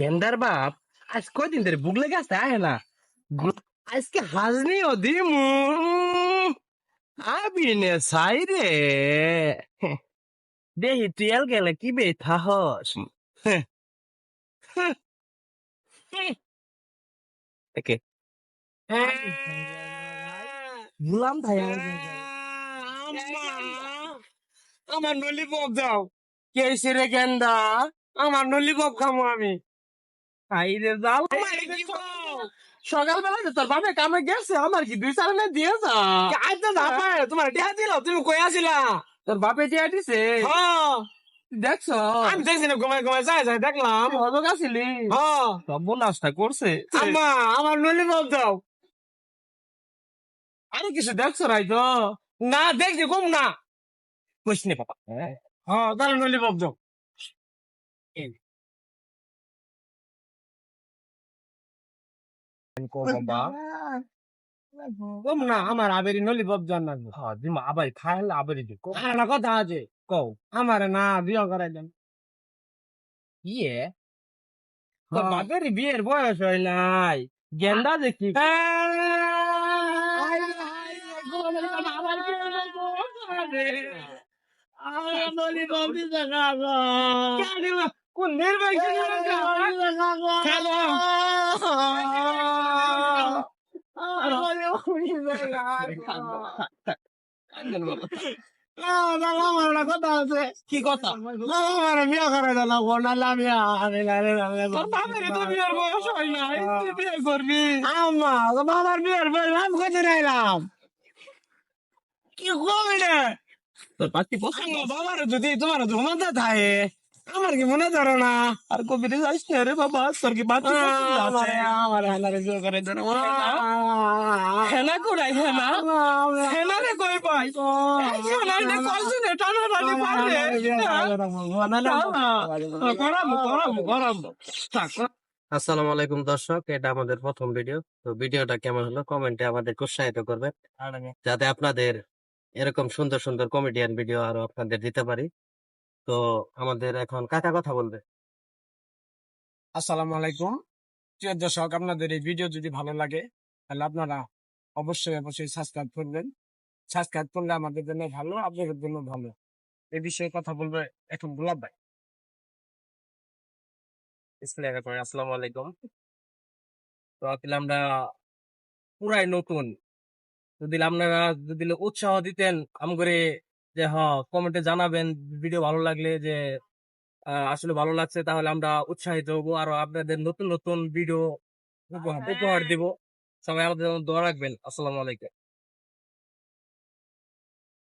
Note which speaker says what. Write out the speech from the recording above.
Speaker 1: কেন্দার বাপ আজ কয়দিন ধরে বুক লেগে আসতে আয় না আজকে হাজনি ও দিমু। আবি নে সাই রে। দেহি তুই গেলে কি বে থাহস একে। গুলাম ভাই
Speaker 2: আমার নলিপপ দাও। কে রে গেন্দা? আমার নলিপপ খামো আমি। আমারে কি খাও?
Speaker 1: সকালবেলা তোর বাপে কামে গেছে আমার কি দুই চার দিয়ে যা।
Speaker 2: আজ তো ধাপায় তোমার টেহা দিল তুমি কই আসিলা?
Speaker 1: তোর বাপে যে দিছে।
Speaker 2: হ্যাঁ
Speaker 1: দেখছ?
Speaker 2: আমি দেখছি না ঘুমাই ঘুমাই যাই যাই দেখলাম।
Speaker 1: হজক আসিলি
Speaker 2: হ্যাঁ
Speaker 1: সব নাস্তা করছে।
Speaker 2: আম্মা আমার নলিপপ দাও।
Speaker 1: আরে কিছু দেখছ রাই তো?
Speaker 2: না দেখছি কম না।
Speaker 1: কইস নে বাবা।
Speaker 2: হ্যাঁ। তাহলে নলিপপ দাও।
Speaker 1: বাবা
Speaker 2: কম না আমার আবেরি নলিপপ জান না
Speaker 1: হ্যাঁ দিমা আবার খাইলে আবার দি কো
Speaker 2: আর কথা আছে
Speaker 1: কও
Speaker 2: আমার না বিয়ে করাই দেন
Speaker 1: ইয়ে।
Speaker 2: বাপের বিয়ের বয়স হয় নাই
Speaker 1: গেন্দা দেখি
Speaker 2: কোন নির্বাচন কথা আছে
Speaker 1: কি কথা
Speaker 2: বিয়ে করে
Speaker 1: হয়
Speaker 2: আমা বাবার বিয়ের বয়স আমি কত রাইলাম কি কবি রে বাবার যদি তোমার ঘুমাতে থাকে আমার কি মনে ধরো না?
Speaker 1: আর কবি রে যাইস না রে বাবা তোর কি বাচ্চা
Speaker 2: আমার আমার হানারে বিয়ে করে দেন
Speaker 1: হেনা কোড়াই হেনা হেনা রে কই পাই? হেনা রে কইছ নে টানা টানি পারে। করাম করাম করাম আসসালামু আলাইকুম দর্শক এটা আমাদের প্রথম ভিডিও। তো ভিডিওটা কেমন হলো কমেন্টে আমাদের উৎসাহিত করবেন। যাতে আপনাদের এরকম সুন্দর সুন্দর কমেডিয়ান ভিডিও আরও আপনাদের দিতে পারি। তো আমাদের এখন কাকা কথা বলবে।
Speaker 2: আসসালামু আলাইকুম। প্রিয় দর্শক আপনাদের এই ভিডিও যদি ভালো লাগে তাহলে আপনারা অবশ্যই অবশ্যই সাবস্ক্রাইব করবেন। সাবস্ক্রাইব করলে আমাদের জন্য ভালো আপনাদের জন্য ভালো। এই বিষয়ে কথা বলবে এখন গোলাপ ভাই
Speaker 1: আসসালামু আলাইকুম। তো আসলে আমরা পুরাই নতুন। যদি আপনারা যদি উৎসাহ দিতেন আম করে যে হ কমেন্টে জানাবেন ভিডিও ভালো লাগলে যে আসলে ভালো লাগছে তাহলে আমরা উৎসাহিত হব আর আপনাদের নতুন নতুন ভিডিও উপহার উপহার দিব। সবাই আমাদের দোয়া রাখবেন। আসসালামু আলাইকুম।